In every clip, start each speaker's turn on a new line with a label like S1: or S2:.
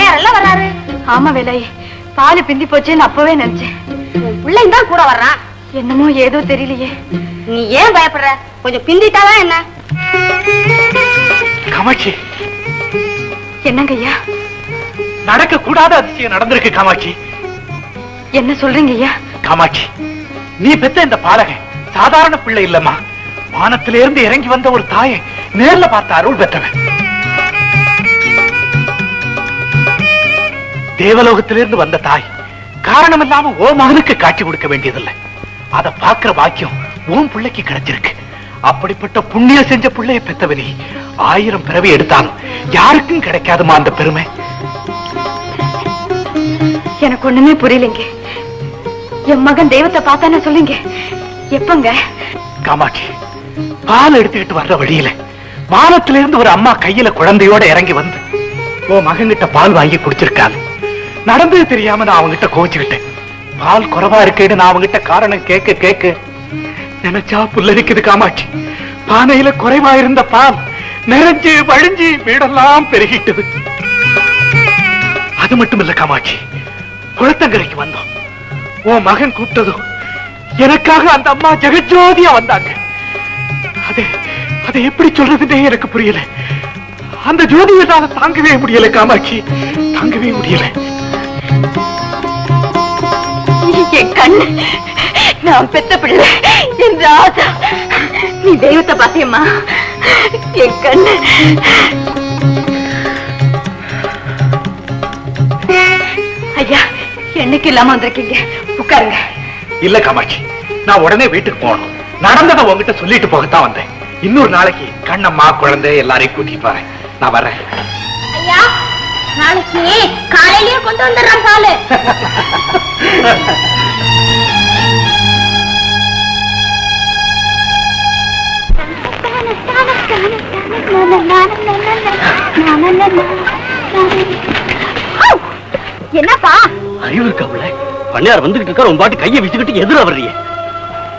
S1: வர்றாரு.
S2: ஆமா பால் பிந்தி போச்சேன்னு அப்பவே நினைச்சேன்.
S1: பிள்ளைங்க தான் கூட வர்றான்.
S2: என்னமோ ஏதோ தெரியலையே.
S1: நீ ஏன் பயப்படுற? கொஞ்சம் பிந்திட்டாதான் என்ன?
S3: காமாட்சி.
S2: என்னங்க ஐயா?
S3: நடக்க கூடாத அதிசயம் நடந்திருக்கு காமாட்சி.
S2: என்ன சொல்றீங்க ஐயா?
S3: காமாட்சி நீ பெத்த இந்த பாலகன் சாதாரண பிள்ளை இல்லம்மா. வானத்திலிருந்து இறங்கி வந்த ஒரு தாயை நேர்ல பார்த்த அருள் பெற்றவன். தேவலோகத்திலிருந்து வந்த தாய் காரணம் இல்லாம ஓ மகனுக்கு காட்சி கொடுக்க வேண்டியதில்லை. அத பாக்குற பாக்கியம் உன் பிள்ளைக்கு கிடைச்சிருக்கு. அப்படிப்பட்ட புண்ணியம் செஞ்ச பிள்ளைய பெத்தவனி ஆயிரம் பிறவி எடுத்தாலும் யாருக்கும் கிடைக்காதுமா அந்த பெருமை?
S2: எனக்கு ஒண்ணுமே புரியலைங்க. என் மகன் தெய்வத்தை பார்த்தானே சொல்லுங்க. எப்பங்க?
S3: காமாட்சி பால் எடுத்துக்கிட்டு வர்ற வழியில வானத்திலிருந்து ஒரு அம்மா கையில குழந்தையோட இறங்கி வந்து உன் மகன்கிட்ட பால் வாங்கி குடிச்சிருக்காங்க நடந்தது தெரியாம நான் அவங்கிட்ட கோச்சுக்கிட்டேன் பால் குறைவா இருக்கேன்னு நான் அவங்கிட்ட காரணம் கேட்க கேட்க நினைச்சா புல்லரிக்குது காமாட்சி. பானையில குறைவா இருந்த பால் நிறைஞ்சு வழிஞ்சு வீடெல்லாம் பெருகிட்டது. அது மட்டும் இல்ல காமாட்சி குளத்தங்கரைக்கு வந்தோம். உன் மகன் கூப்பிட்டதும் எனக்காக அந்த அம்மா ஜெகஜோதியா வந்தாங்க. அது அதை எப்படி சொல்றதுன்னே எனக்கு புரியல. அந்த ஜோதி என்னால தாங்கவே முடியல காமாட்சி தாங்கவே முடியல.
S2: என் நான் பெத்த பிள்ளை. நீ தெய்வத்தை பாத்தியம்மா. என் கண்ணு ஐயா என்னைக்கு இல்லாம வந்திருக்கீங்க? உட்காருங்க.
S3: இல்ல காமாட்சி நான் உடனே வீட்டுக்கு போகணும். நடந்ததை உங்ககிட்ட சொல்லிட்டு போகத்தான் வந்தேன். இன்னொரு நாளைக்கு கண்ணம்மா குழந்தை எல்லாரையும் கூட்டிட்டு வரேன். நான் வரேன்
S1: ஐயா நாளைக்கு காலையிலேயே கொண்டு வந்துடுறான் பாலு. என்னப்பா?
S3: அறிவு இருக்கவுல
S4: பண்ணையார் வந்துகிட்டு இருக்கார் உன் பாட்டு கையை விச்சுக்கிட்டு எதிர வர்றீங்க.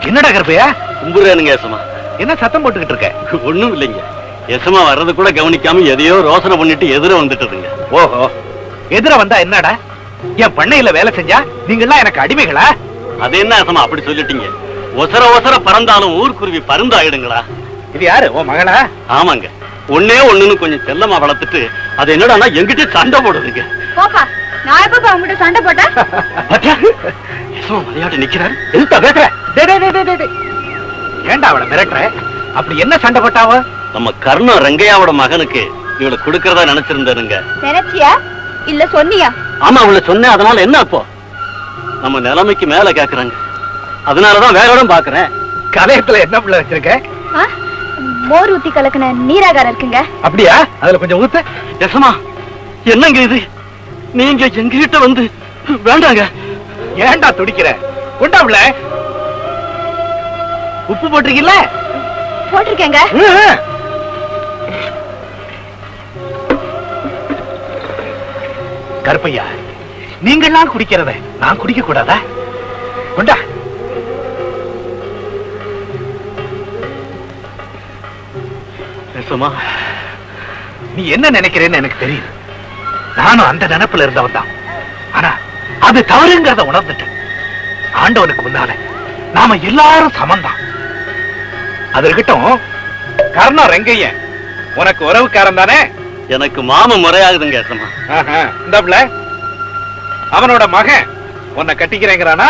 S3: என்னடா கருப்பையா?
S4: கும்புறேனுங்க எசமா
S3: என்ன சத்தம் போட்டுக்கிட்டு இருக்க?
S4: ஒண்ணும் இல்லைங்க. எசமா வர்றது கூட கவனிக்காம எதையோ ரோசனை பண்ணிட்டு எதிர வந்துட்டதுங்க.
S3: ஓஹோ. எதிர வந்தா என்னடா? என் பண்ணையில வேலை செஞ்சா நீங்கெல்லாம் எனக்கு அடிமைகளா?
S4: அது என்ன எசமா அப்படி சொல்லிட்டீங்க. ஒசர ஒசர பறந்தாலும் ஊர்க்குருவி பருந்து ஆயிடுங்களா
S3: இது யாரு? ஓ மகளா?
S4: ஆமாங்க. ஒண்ணே ஒண்ணுன்னு கொஞ்சம் செல்லமா வளர்த்துட்டு அது என்னடான்னா எங்கிட்ட சண்டை போடுதுங்க
S1: போப்பா நான் எப்பப்பா உங்ககிட்ட சண்டை போட்டேன்?
S3: பாத்தியா?
S4: எசமா விளையாட்டு நிக்கிறாரு.
S3: எதுத்தா பேசுற? அவளை மிரட்டுற? அப்படி என்ன சண்டை போட்டாவ?
S4: நம்ம கர்ணம் ரங்கையாவோட மகனுக்கு இவளை கொடுக்கறதா நினைச்சிருந்தாருங்க.
S1: நினைச்சியா இல்ல சொன்னியா?
S4: ஆமா அவளை சொன்னேன். அதனால என்ன அப்போ? நம்ம நிலைமைக்கு மேல கேக்குறாங்க. அதனாலதான் வேற இடம் பாக்குறேன்.
S3: கலையத்துல என்ன பிள்ளை வச்சிருக்க?
S1: மோர் ஊத்தி கலக்கின நீராகாரம் இருக்குங்க.
S3: அப்படியா? அதுல கொஞ்சம் ஊத்து
S4: எசமா என்னங்க இது? நீங்க எங்ககிட்ட வந்து வேண்டாங்க.
S3: ஏன்டா துடிக்கிற? உண்டா பிள்ளை உப்பு போட்டிருக்கீல்ல?
S1: போட்டிருக்கேங்க.
S3: கருப்பையா நீங்கெல்லாம் குடிக்கிறத நான் குடிக்க கூடாதா கொண்டா.
S4: எசமா
S3: நீ என்ன நினைக்கிறேன்னு எனக்கு தெரியுது நானும் அந்த நினைப்புல இருந்தவன் தான் ஆனா அது தவறுங்கிறத உணர்ந்துட்டேன். ஆண்டவனுக்கு முன்னால நாம எல்லாரும் சமந்தான் அது இருக்கட்டும் கர்ணம் ரெங்கைய உனக்கு உறவுக்காரன் தானே?
S4: எனக்கு மாம முறையாகுதுங்க எசமா
S3: இந்த பிள்ளை அவனோட மகன் உன்னை கட்டிக்கிறேங்கிறானா?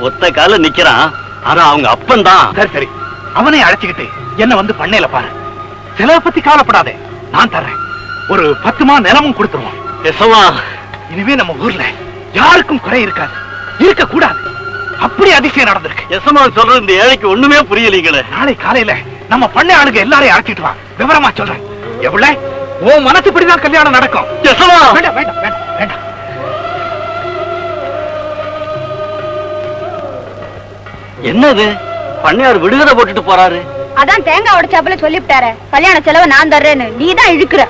S4: ஒத்த கால நிக்கிறான் ஆனா அவங்க அப்பன் தான்
S3: சரி சரி. அவனை அழைச்சுக்கிட்டு என்ன வந்து பண்ணையில பாரு. செலவை பத்தி கவலைப்படாதே. நான் தர்றேன். ஒரு பத்து மா நிலமும் கொடுத்துருவோம்.
S4: எசமா
S3: இனிமே நம்ம ஊர்ல யாருக்கும் குறை இருக்காது. இருக்க கூடாது. அப்படி அதிசயம் நடந்திருக்கு.
S4: எசமா சொல்றது இந்த ஏழைக்கு ஒண்ணுமே புரியலீங்களே.
S3: நாளை காலையில நம்ம பண்ணை ஆளுங்க எல்லாரையும் அழைச்சிட்டு வா. விவரமா சொல்றேன். எவ்வளவு உன் மனசுப்படிதான் கல்யாணம் நடக்கும்.
S4: எசமா
S3: வேண்டாம் வேண்டாம் வேண்டாம் வேண்டாம்.
S4: என்னது? பண்ணையார் விடுகதை போட்டுட்டு போறாரு.
S1: அதான் தேங்காய் உடைச்சாப்புல சொல்லிவிட்டாரு. கல்யாண செலவு நான் தர்றேன்னு. நீ தான் இழுக்கிற.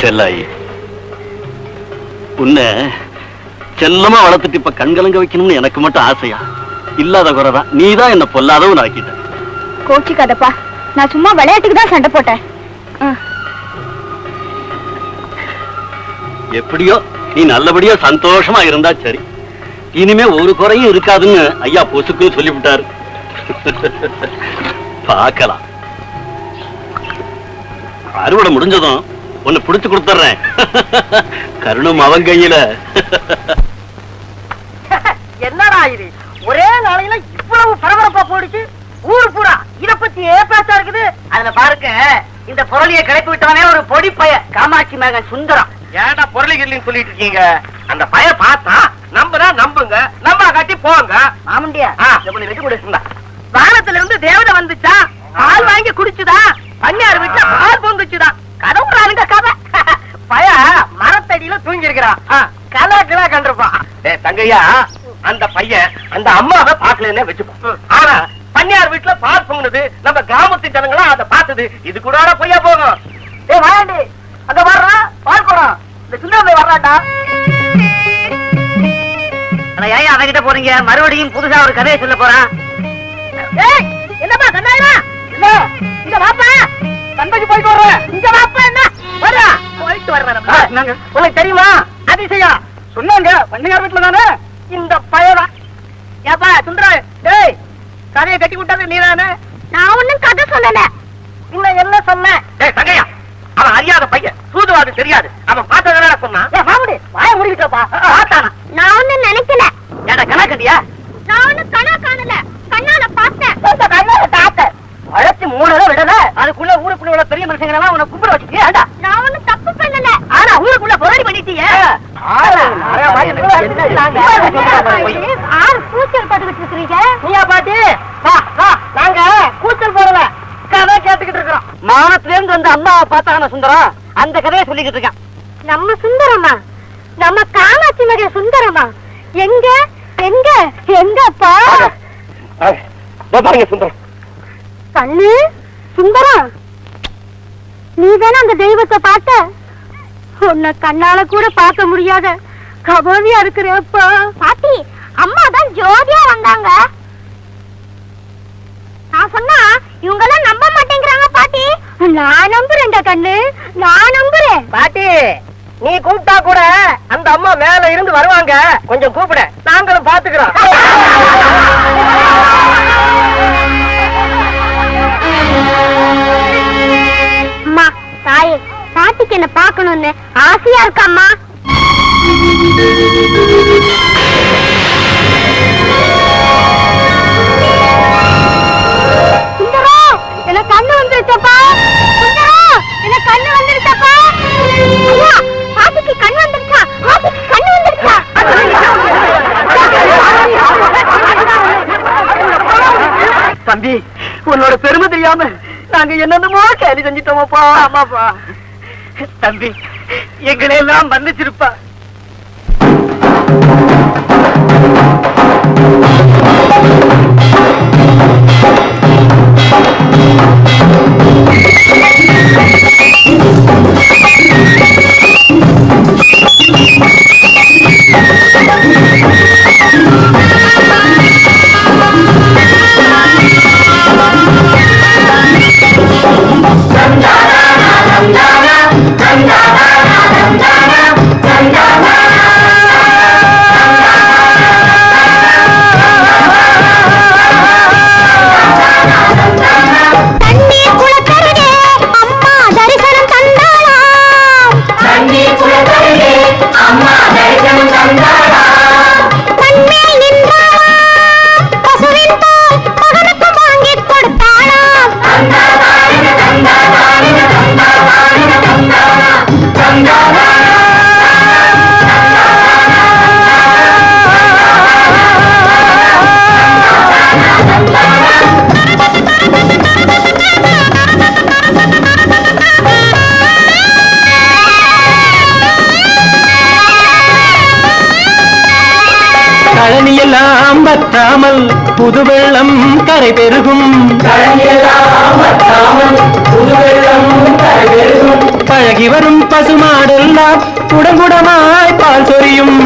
S4: செல்லாயி. உன்னை செல்லமா வளர்த்துட்டு இப்ப கண்கலங்க வைக்கணும்னு எனக்கு மட்டும் ஆசையா? இல்லாத குறைதான். நீதான் என்ன பொல்லாதவன் ஆக்கிட்ட.
S1: கோச்சிக்காதப்பா நான் சும்மா விளையாட்டுக்கு தான் சண்டை போட்டேன்.
S4: எப்படியோ நீ நல்லபடியா சந்தோஷமா இருந்தா சரி. இனிமே ஒரு குறையும் இருக்காதுன்னு ஐயா பொசுக்கு சொல்லிவிட்டாரு. பார்க்கலாம். அறுவடை முடிஞ்சதும் உன்னை பிடிச்சு கொடுத்துறேன் கருணும் அவன் கையில.
S5: என்னடா இது? ஒரே நாளையில இவ்வளவு பரபரப்பா போடுச்சு ஊர் பூரா இத பத்தி பேசா இருக்குது. அதுல பாருங்க இந்த பொருளிய கிளப்பி விட்டவனே ஒரு பொடி பைய காமாட்சி மகன் சுந்தரம்.
S6: ஏன்டா பொருளிகள்னு சொல்லிட்டு இருக்கீங்க? அந்த பய பார்த்தா நம்புனா நம்புங்க நம்ப காட்டி போங்க.
S5: மாமண்டியா வெட்டி கொடுத்துருந்தா வானத்துல இருந்து தேவதை வந்துச்சா? பால் வாங்கி குடிச்சுதா? பன்னியார் வீட்டுல பால் பொங்குச்சுதா? கடவுளானுங்க கதை. பய மரத்தடியில தூங்கி இருக்கிறான் கலா கிலா கண்டிருப்பான்.
S6: டேய் தங்கையா அந்த பையன் அந்த அம்மாவை பாக்கலன்னே வச்சுப்போம் ஆனா பன்னியார் வீட்டுல பால் பொங்குனது நம்ம கிராமத்து ஜனங்களா அதை பார்த்தது. இது கூட பொய்யா போகும்.
S5: ஏய் வாயாண்டி. அங்க வர்றா பால் குடம் இந்த சின்ன வர்றாட்டா ஏன் அவகிட்ட போறீங்க? மறுபடியும் புதுசா ஒரு கதையை சொல்ல போறான். ஏய் என்னப்பா கண்ணாயிரா இல்ல இங்க வாப்பா. போயிட்டு வர்றேன். இங்க வாப்பா என்ன? வர்றா போயிட்டு வர்றேன் உனக்கு தெரியுமா? அதிசயம் சொன்னாங்க பண்ணையார் வீட்டுல தானே? இந்த பயரா ஏப்பா சுந்தரா டேய் கதையை கட்டி விட்டது நீதானே?
S7: நான் ஒண்ணும் கதை சொல்லல.
S5: இன்னும் என்ன சொன்னேன்
S6: டேய் தங்கையா அவன் அறியாத பையன். சூதுவாது தெரியாது. அவன் பார்த்ததை சொன்னான்?
S5: ஏ மாமுடி வாய முடிக்கிட்டப்பா பார்த்தானா
S7: நான் ஒண்ணும் நினைக்கல.
S5: ஏடா கணக்கண்டியா
S7: நான் ஒண்ணும் கனா கண்ணால பார்த்தேன்.
S5: வளர்ச்சி மூணு விடல. அதுக்குள்ள ஊருக்குள்ள உள்ள பெரிய மனுஷங்க எல்லாம் உன்னை கும்பிட வச்சுட்டியா
S7: நான் ஒண்ணும் தப்பு பண்ணல.
S5: ஆனா ஊருக்குள்ள புரடி பண்ணிட்டியே.
S7: ஆறு கூச்சல் போட்டுக்கிட்டு இருக்கிறீங்க.
S5: நீயா பாட்டி? வா வா. நாங்க கூச்சல் போடல. கதை கேட்டுக்கிட்டு இருக்கிறோம். மானத்துல இருந்து வந்த அம்மாவை பார்த்தாங்க சுந்தரம்? அந்த கதையை சொல்லிக்கிட்டு இருக்கான்.
S7: நம்ம சுந்தரமா நம்ம காமாட்சி மக சுந்தரமா எங்க? எங்க? எங்கப்பா?
S6: பாருங்க சுந்தரம்.
S7: கண்ணு சுந்தரம். நீ தானே அந்த தெய்வத்தை பார்த்த? உன்னை கண்ணால கூட பார்க்க முடியாத கபோதியா இருக்கிறப்பா. பாட்டி அம்மா தான் ஜோதியா வந்தாங்க. நான் சொன்னா இவங்க எல்லாம் நம்ப மாட்டேங்கிறாங்க பாட்டி. நான் நம்புறேன்டா கண்ணு நான் நம்புறேன்.
S5: பாட்டி நீ கூப்பிட்டா கூட அந்த அம்மா மேல இருந்து வருவாங்க. கொஞ்சம் கூப்பிட. நாங்களும் பாத்துக்கிறோம்.
S7: கண்ணு வந்துருச்சா? பாட்டிக்கு கண்ணு வந்துருச்சா?
S5: தம்பி உன்னோட பெருமை தெரியாம நாங்க என்னென்னமோ கேலி செஞ்சிட்டோமப்பா. ஆமாப்பா. தம்பி எங்களை எல்லாம் மன்னிச்சிருப்பா
S7: Thank you. రంగా
S8: கழனியெல்லாம் வத்தாமல் புது வெள்ளம் கரை பெருகும். பழகி வரும் பசுமாடெல்லாம் குடங்குடமாய் பால் சொரியும்.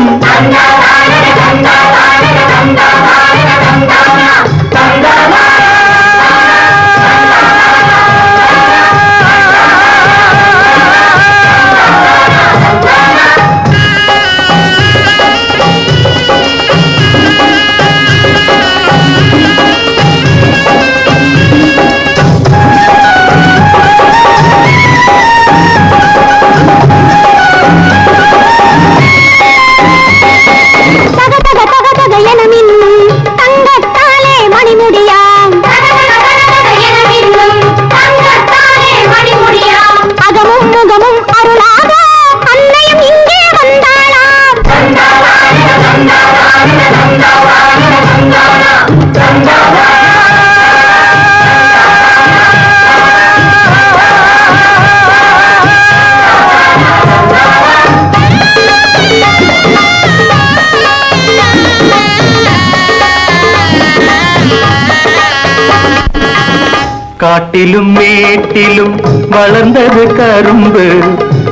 S8: காட்டிலும் மேட்டிலும் வளர்ந்தது கரும்பு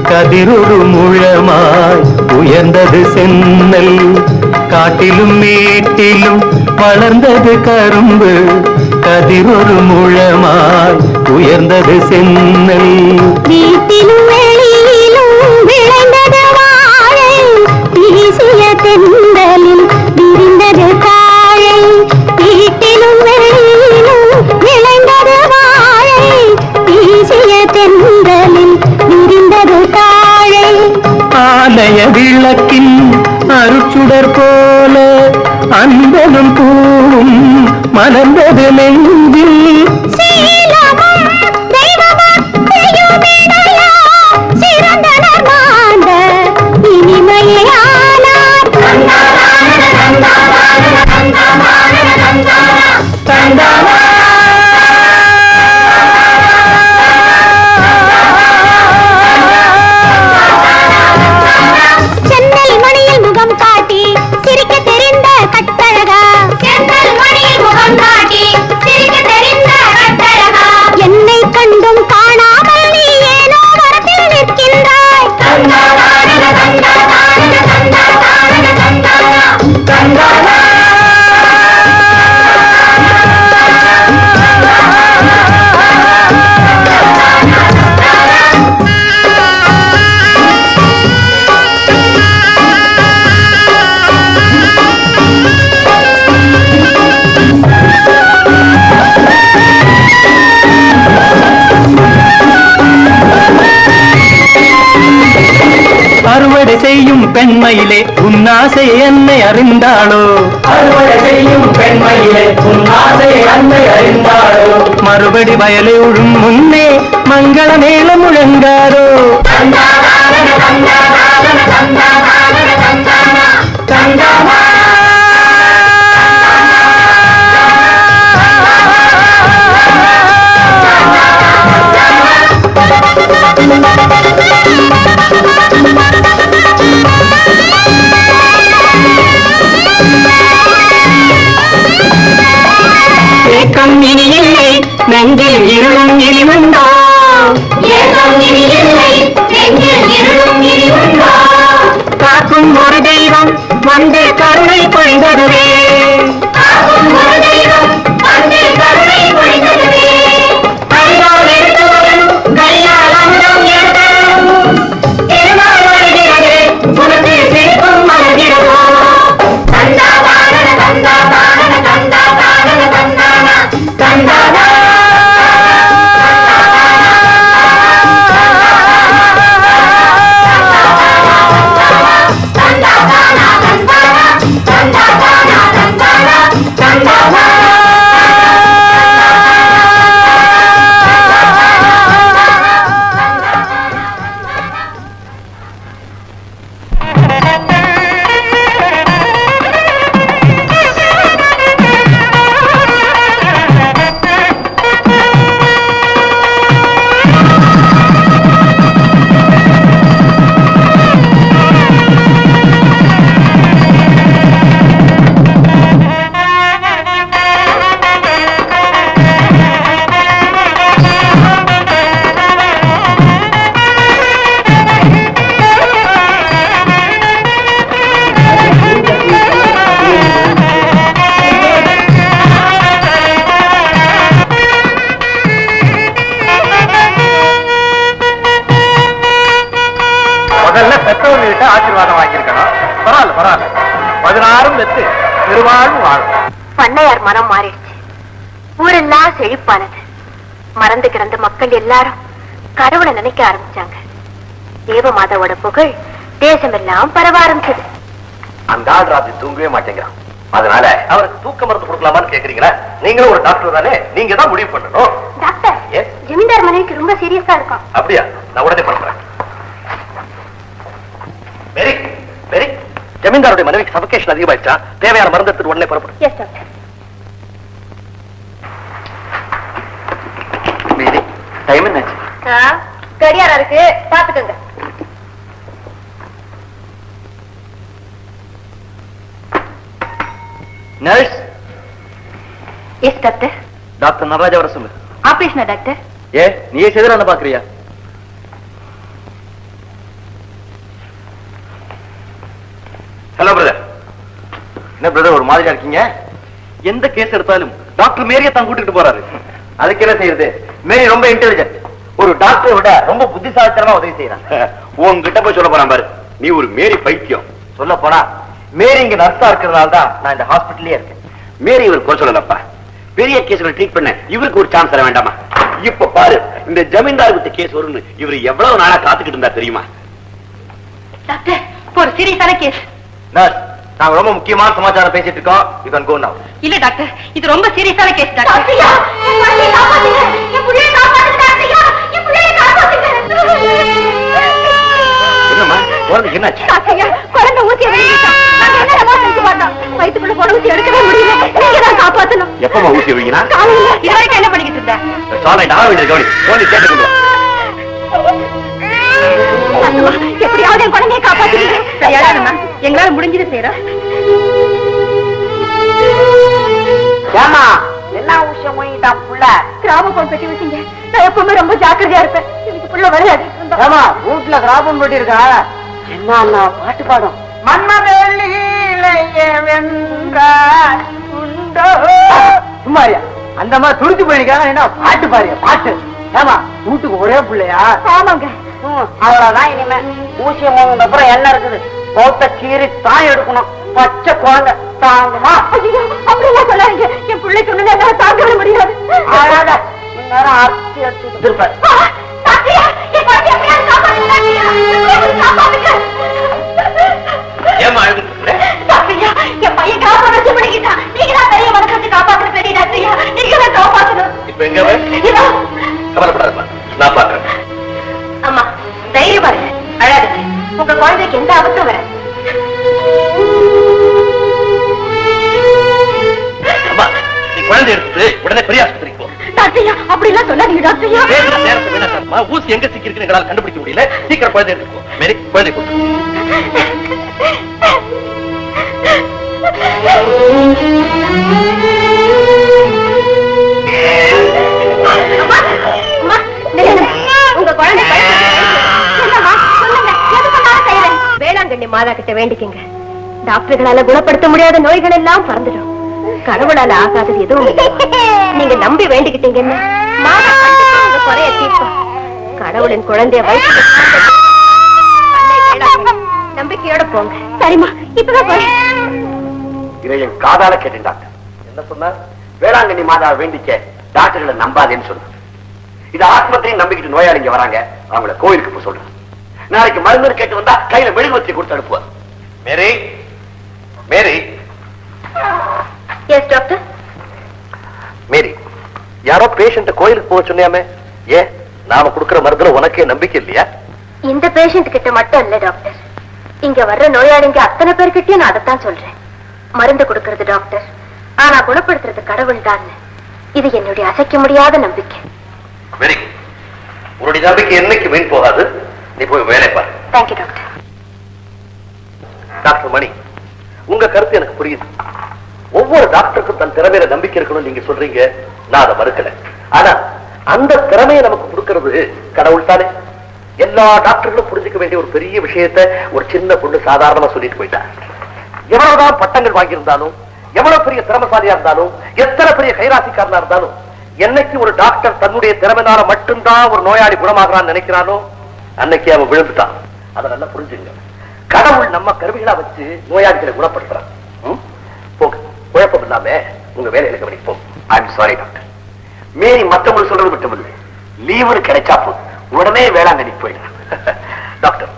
S8: கதிரொரு முழமாய் உயர்ந்தது சென்னல் காட்டிலும் மேட்டிலும் வளர்ந்தது கரும்பு கதிரொரு முழமாய் உயர்ந்தது சென்னல்
S1: வீட்டிலும் வெளியிலும் விளைந்தது வாழை வீசிய தென்றலில்
S8: ஆலய விளக்கின் அருச்சுடர் போல அன்பனும் பூவும் மலர்ந்தது நெஞ்சில் உன்னாசை என்னை அறிந்தாளோ? அறுவடை செய்யும் பெண்மையிலே உன்னாசை என்னை அறிந்தாளோ? மறுபடி வயலை உழும் முன்னே மங்கள மேளம் முழங்காரோ ஏக்கம் நெஞ்சில் இருளும் இனி உண்டோ காக்கும் ஒரு தெய்வம் வந்து கருணை பொழிந்ததுவே
S6: பெருவாழும் வாழும்
S2: பண்ணையார் மனம் மாறிடுச்சு. ஊரெல்லாம் செழிப்பானது. மறந்து கிடந்த மக்கள் எல்லாரும் கடவுளை நினைக்க ஆரம்பிச்சாங்க. தேவமாதாவோட புகழ் தேசமெல்லாம் பரவ ஆரம்பிச்சது.
S6: அந்த ஆள் ராத்திரி தூங்கவே மாட்டேங்கிறான். அதனால அவருக்கு தூக்க மருந்து கொடுக்கலாமான்னு கேக்குறீங்களா? நீங்களும் ஒரு டாக்டர் தானே? நீங்க தான் முடிவு பண்ணணும்.
S1: Doctor
S6: Yes?
S1: ஜமீன்தார் மனைவிக்கு ரொம்ப சீரியஸா இருக்கும்.
S6: அப்படியா? நான் உடனே பண்றேன். வெரி வெரி ஜமீன்தாருடைய மனைவிக்கு சபகேஷன் அதிகமாயிடுச்சா? தேவையான மருந்து எடுத்துட்டு உடனே புறப்படும்
S1: எஸ் டாக்டர்
S6: டைம் என்னாச்சு?
S2: கடியாரா இருக்கு. பாத்துக்கோங்க
S6: nurse
S2: yes doctor
S6: doctor Nataraja வர சொல்லு.
S2: ஆபரேஷனா டாக்டர்
S6: ஏ நீயே செய்தா பாக்குறியா ஹலோ பிரதர் என்ன பிரதர் ஒரு மாதிரியா இருக்கீங்க? எந்த கேஸ் எடுத்தாலும் டாக்டர் மேரிய தான் கூட்டிட்டு போறாரு. அதுக்கு என்ன செய்யறது? மேரி ரொம்ப இன்டெலிஜென்ட் ஒரு டாக்டரை விட ரொம்ப புத்திசாலித்தனமா உதவி செய்யறான் உன்கிட்ட போய் சொல்ல போறான் பாரு. நீ ஒரு மேரி பைத்தியம். சொல்ல போனா மேரி இங்க நர்ஸா இருக்கிறதுனால தான் நான் இந்த ஹாஸ்பிட்டலே இருக்கேன். மேரி இவர் குறை சொல்லலப்பா. பெரிய கேஸ்ல ட்ரீட் பண்ண இவருக்கு ஒரு சான்ஸ் தர வேண்டாமா? இப்ப பாரு இந்த ஜமீன்தார் விட்டு கேஸ் வரும்னு இவர் எவ்வளவு நாளா காத்துக்கிட்டு இருந்தா தெரியுமா?
S2: டாக்டர் ஒரு சீரியஸான கேஸ்
S6: நர்ஸ் நாங்க ரொம்ப முக்கியமான சமாச்சாரம் பேசிட்டு இருக்கோம் யூ கேன் கோ நவ
S2: இல்ல டாக்டர் இது ரொம்ப சீரியஸான கேஸ் டாக்டர்
S9: டாக்டர்யா, என் குழந்தையை காப்பாத்துங்க. என் புள்ளையை காப்பாத்துங்க, டாக்டர்யா. என் புள்ளையை காப்பாத்துங்க.
S6: என்னம்மா குழந்தைக்கு என்னாச்சு
S9: டாக்டர்யா, குழந்தை ஊசி எடுத்துக்கிட்டா. நாங்க என்னென்னமோ செஞ்சு பார்த்தோம். வயித்துக்குள்ள போன ஊசி எடுக்கவே முடியல. நீங்க தான் காப்பாத்தணும்.
S6: எப்பமா ஊசி வைங்கன்னா
S9: காலையில.
S2: இது வரைக்கும் என்ன பண்ணிக்கிட்டு இருந்த
S6: சாலை ஆக வேண்டியது கவனி கவனி கேட்டு கொண்டு வா.
S9: பாத்துமா, எப்படியாவது என் குழந்தையை காப்பாத்துங்க.
S2: தயாரானம்மா எங்களால முடிஞ்சது செய்யறோம்
S10: ஏமா என்ன விஷயம் மொழிட்டான் புள்ள?
S9: கிராம பெட்டி வச்சீங்க நான் எப்பவுமே ரொம்ப ஜாக்கிரதையா இருப்பேன். இன்னைக்கு புள்ள இருந்தோம்
S10: ஏமா வீட்டுல கிராபம் போட்டி இருக்கா? என்ன பாட்டு பாடும். சும்மாரியா அந்த மாதிரி துடிச்சு போயிருக்காங்க என்ன பாட்டு பாருங்க பாட்டு. ஏமா வீட்டுக்கு ஒரே பிள்ளையா?
S9: ஆமாங்க.
S10: அவ்வளவுதான் இனிமே. ஊசிய மூணு அப்புறம் என்ன இருக்குது? பௌத்த கீறி தான் எடுக்கணும். பச்சை குழந்தை தாங்குமா?
S9: அப்படிலாம் சொல்லாதீங்க. என் பிள்ளைக்கு ஒண்ணு என்னால தாங்கவே முடியாது.
S10: அழாத இந்நேரம் அரிசி எடுத்து இருப்பாரு
S9: டாக்டர்யா, என் பையன் கிராமம் வச்சு பண்ணிக்கிட்டான். நீங்க தான் பெரிய டாக்டர்யா.
S6: இப்ப எங்க?
S9: இதோ,
S6: கவலைப்படாதம்மா. நான் பாக்குறேன்.
S2: ஆமா தைரியமா அழாதீங்க. உங்க குழந்தைக்கு எந்த ஆபத்தும்
S6: நீ குழந்தை எடுத்துட்டு உடனே பெரிய ஆஸ்பத்திரிக்கு போ.
S9: டாக்டர்யா, அப்படிலாம் சொல்லாதீங்க, டாக்டர்யா.
S6: ஊசி எங்க சிக்கிருக்குன்னு எங்களால கண்டுபிடிக்க முடியல. சீக்கிரம் குழந்தை எடுத்துக்கோ மேரி குழந்தை கொடுத்து
S2: பண்ணி மாதா கிட்ட வேண்டிக்கங்க. டாக்டர்களால குணப்படுத்த முடியாத நோய்கள் எல்லாம் பறந்துடும். கடவுளால ஆகாதது எதுவும் நீங்க நம்பி வேண்டிக்கிட்டீங்கன்னா குறைய தீர்ப்பா கடவுளின் குழந்தைய வயசு நம்பிக்கையோட போங்க.
S9: சரிம்மா இப்பதான்
S6: இதை என் காதால கேட்டேன் டாக்டர். என்ன சொன்னா? வேளாங்கண்ணி மாதா வேண்டிக்க டாக்டர்களை நம்பாதேன்னு சொன்னாங்க இது ஆஸ்பத்திரியும் நம்பிக்கிட்டு நோயாளிங்க வராங்க. அவங்கள கோயிலுக்கு போய் சொல்றேன் நாளைக்கு மருந்து கேட்டு வந்தா கையில மெழுகுவத்தி கொடுத்து அனுப்புவார் மேரி மேரி.
S2: எஸ் டாக்டர்
S6: மேரி யாரோ பேஷண்ட கோயிலுக்கு போக சொன்னியாமே ஏன்? நாம கொடுக்கிற மருந்துல உனக்கே நம்பிக்கை இல்லையா?
S2: இந்த பேஷண்ட் கிட்ட மட்டும் இல்ல டாக்டர் இங்க வர்ற நோயாளிங்க அத்தனை பேர்கிட்டயும் நான் அதைத்தான் சொல்றேன். மருந்து கொடுக்கறது டாக்டர் ஆனா குணப்படுத்துறது கடவுள் தான். இது என்னுடைய அசைக்க முடியாத நம்பிக்கை.
S6: வெரி உன்னுடைய நம்பிக்கை என்னைக்கு வீண் போகாது? நீ போய் வேலை பாரு.
S2: தேங்க்யூ டாக்டர்
S6: டாக்டர் மணி உங்க கருத்து எனக்கு புரியுது. ஒவ்வொரு டாக்டருக்கும் தன் திறமையில நம்பிக்கை இருக்கணும்னு நீங்க சொல்றீங்க. நான் அதை மறுக்கல. ஆனா அந்த திறமையை நமக்கு கொடுக்கிறது கடவுள் தானே. எல்லா டாக்டர்களும் புரிஞ்சுக்க வேண்டிய ஒரு பெரிய விஷயத்தை ஒரு சின்ன பொண்ணு சாதாரணமா சொல்லிட்டு போயிட்டா. எவ்வளவுதான் பட்டங்கள் வாங்கியிருந்தாலும் எவ்வளவு பெரிய திறமசாலியா இருந்தாலும் எத்தனை பெரிய கைராசிக்காரனா இருந்தாலும் என்னைக்கு ஒரு டாக்டர் தன்னுடைய திறமைனால மட்டும்தான் ஒரு நோயாளி குணமாகறான்னு நினைக்கிறானோ அன்னைக்கு அவன் விழுந்துட்டான். அதை நல்லா புரிஞ்சுங்க. கடவுள் நம்ம கருவிகளா வச்சு நோயாளிகளை குணப்படுத்துறான். போங்க. குழப்பம் இல்லாம உங்க வேலையில கவனிப்போம் ஐம் சாரி டாக்டர் மீறி மத்தவங்க சொல்றது மட்டுமில்லை லீவுன்னு கிடைச்சா போதும். உடனே வேளாங்கண்ணி போயிடுறேன் டாக்டர்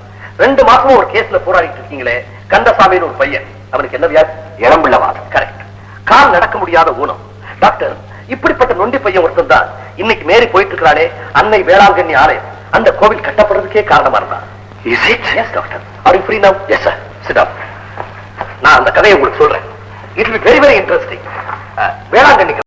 S6: ரெண்டு மாசமும் ஒரு கேஸ்ல போராடிட்டு இருக்கீங்களே. கந்தசாமின்னு ஒரு பையன். அவனுக்கு என்ன வியாதி? இளம்பிள்ளவாதம் கரெக்ட் கால் நடக்க முடியாத ஊனம். டாக்டர் இப்படிப்பட்ட நொண்டி பையன் ஒருத்தன் தான். இன்னைக்கு மேரி போயிட்டு இருக்கிறானே அன்னை வேளாங்கண்ணி ஆலயம். அந்த கோவில் கட்டப்படுறதுக்கே காரணமா இருந்தான் is it yes doctor are you free now yes sir sit up நான் அந்த கதையை உங்களுக்கு சொல்றேன். It will very very interesting Velankanni